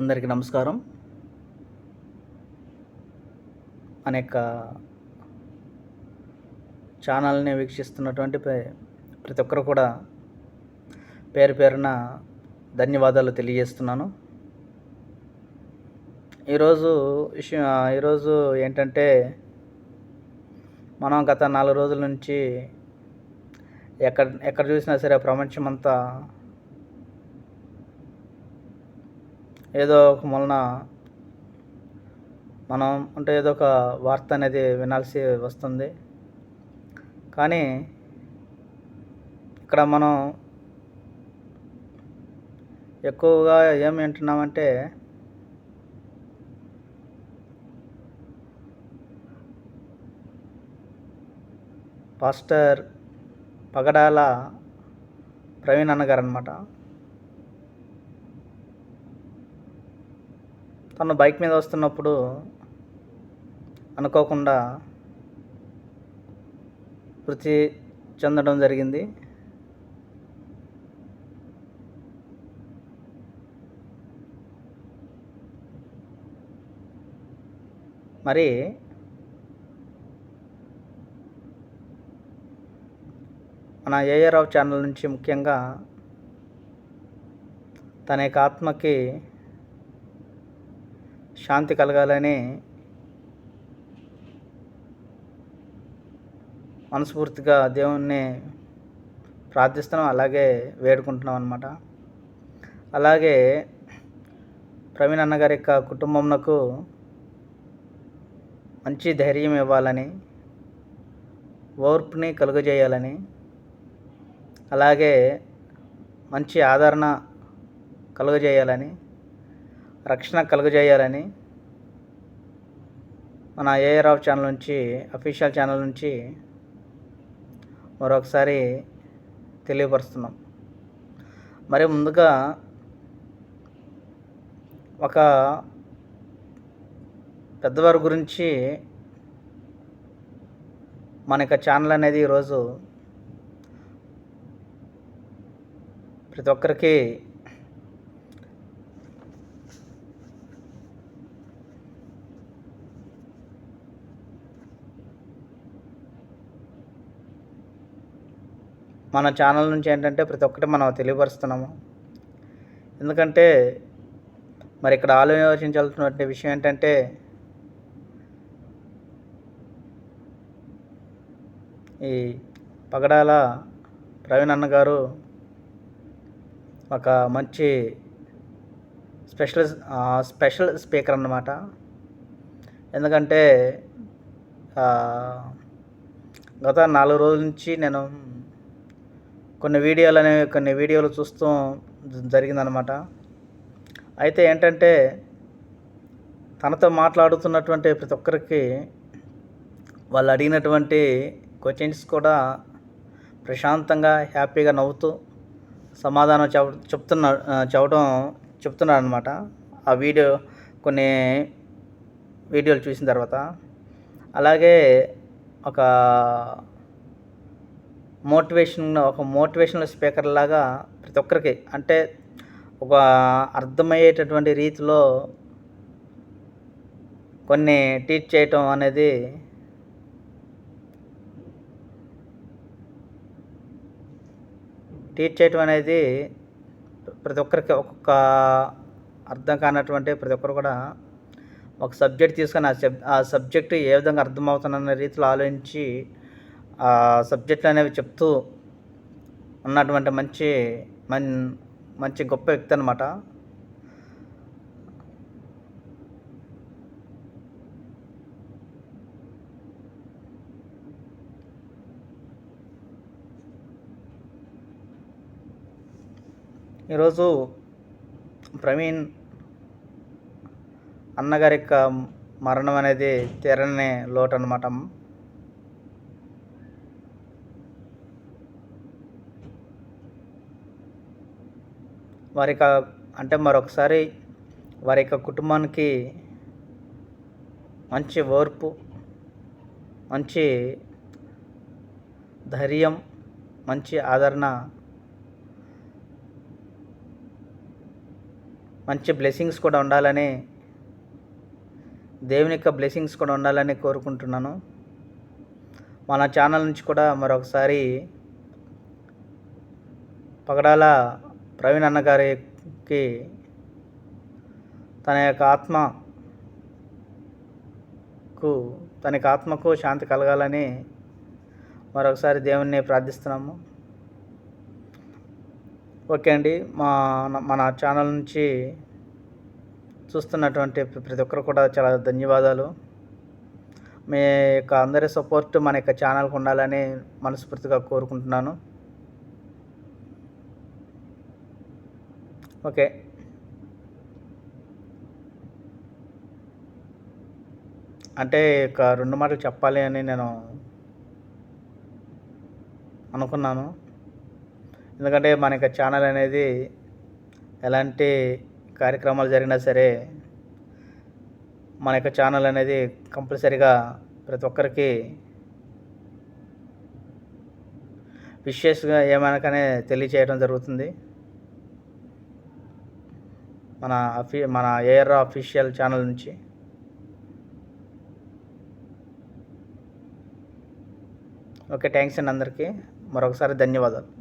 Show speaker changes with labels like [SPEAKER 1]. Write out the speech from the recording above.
[SPEAKER 1] అందరికీ నమస్కారం. అనేక ఛానల్ని వీక్షిస్తున్నటువంటి ప్రతి ఒక్కరు కూడా పేరు పేరున ధన్యవాదాలు తెలియజేస్తున్నాను. ఈరోజు విషయం ఈరోజు ఏంటంటే మనం గత నాలుగు రోజుల నుంచి ఎక్కడ ఎక్కడ చూసినా సరే ప్రపంచం ఏదో ఒక మూలన మనం అంటే ఏదో ఒక వార్త అనేది వినాల్సి వస్తుంది. కానీ ఇక్కడ మనం ఎక్కువగా ఏం వింటున్నామంటే పాస్టర్ పగడాల ప్రవీణ్ అన్నగారు అనమాట తను బైక్ మీద వస్తున్నప్పుడు అనుకోకుండా మృతి చెందడం జరిగింది. మరి మన ఏఏ రావు ఛానల్ నుంచి ముఖ్యంగా తన యొక్క ఆత్మకి శాంతి కలగాలని మనస్ఫూర్తిగా దేవుణ్ణి ప్రార్థిస్తున్నాం అలాగే వేడుకుంటున్నాం అనమాట అలాగే ప్రవీణ్ అన్నగారి యొక్క కుటుంబంకు మంచి ధైర్యం ఇవ్వాలని ఓర్పుని కలుగజేయాలని అలాగే మంచి ఆదరణ కలుగజేయాలని రక్షణ కలుగజేయాలని మన ఏఆర్ రావు ఛానల్ నుంచి అఫీషియల్ ఛానల్ నుంచి మరొకసారి తెలియపరుస్తున్నాం. మరి ముందుగా ఒక పెద్దవారి గురించి మన యొక్క ఛానల్ అనేది ఈరోజు ప్రతి ఒక్కరికి మన ఛానల్ నుంచి ఏంటంటే ప్రతి ఒక్కటి మనం తెలియపరుస్తున్నాము. ఎందుకంటే మరి ఇక్కడ ఆలోచించాల్సినటువంటి విషయం ఏంటంటే ఈ పగడాల ప్రవీణ్ అన్న గారు ఒక మంచి స్పెషల్ స్పెషల్ స్పీకర్ అన్నమాట. ఎందుకంటే గత నాలుగు రోజుల నుంచి నేను కొన్ని వీడియోలు అనేవి కొన్ని వీడియోలు చూస్తూ జరిగిందనమాట అయితే ఏంటంటే తనతో మాట్లాడుతున్నటువంటి ప్రతి ఒక్కరికి వాళ్ళు అడిగినటువంటి క్వశ్చన్స్ కూడా ప్రశాంతంగా హ్యాపీగా నవ్వుతూ సమాధానం చెప్ చెప్తున్నా చెప్పడం చెప్తున్నాడు అనమాట ఆ వీడియో కొన్ని వీడియోలు చూసిన తర్వాత. అలాగే ఒక మోటివేషన్ ఒక మోటివేషనల్ స్పీకర్ లాగా ప్రతి ఒక్కరికి అంటే ఒక అర్థమయ్యేటటువంటి రీతిలో కొన్ని టీచ్ చేయటం అనేది టీచ్ చేయటం అనేది ప్రతి ఒక్కరికి ఒక్కొక్క అర్థం కానటువంటి ప్రతి ఒక్కరు కూడా ఒక సబ్జెక్ట్ తీసుకొని ఆ సబ్ ఆ సబ్జెక్టు ఏ విధంగా అర్థమవుతుందన్న రీతిలో ఆలోచించి సబ్జెక్టులు అనేవి చెప్తూ ఉన్నటువంటి మంచి మన్ మంచి గొప్ప వ్యక్తి అనమాట ఈరోజు ప్రవీణ్ అన్నగారి యొక్క మరణం అనేది తీరని లోటు అనమాట వారి యొక్క అంటే మరొకసారి వారి యొక్క కుటుంబానికి మంచి ఓర్పు మంచి ధైర్యం మంచి ఆదరణ మంచి బ్లెస్సింగ్స్ కూడా ఉండాలని దేవుని యొక్క బ్లెస్సింగ్స్ కూడా ఉండాలని కోరుకుంటున్నాను. మన ఛానల్ నుంచి కూడా మరొకసారి పగడాల ప్రవీణ్ అన్నగారికి తన యొక్క ఆత్మకు తన యొక్క ఆత్మకు శాంతి కలగాలని మరొకసారి దేవుణ్ణి ప్రార్థిస్తున్నాము. ఓకే అండి మా మన ఛానల్ నుంచి చూస్తున్నటువంటి ప్రతి ఒక్కరు కూడా చాలా ధన్యవాదాలు. మీ యొక్క అందరి సపోర్ట్ మన యొక్క ఛానల్కి ఉండాలని మనస్ఫూర్తిగా కోరుకుంటున్నాను. ఓకే. అంటే ఒక రెండు మాటలు చెప్పాలి అని నేను అనుకున్నాను. ఎందుకంటే మన యొక్క ఛానల్ అనేది ఎలాంటి కార్యక్రమాలు జరిగినా సరే మన యొక్క ఛానల్ అనేది కంపల్సరిగా ప్రతి ఒక్కరికి విషయస్గా ఏమైనా కానీ తెలియచేయడం జరుగుతుంది. మన అఫీ మన ఏఆర్ అఫీషియల్ ఛానల్ నుంచి. ఓకే థ్యాంక్స్ అండి అందరికీ. మరొకసారి ధన్యవాదాలు.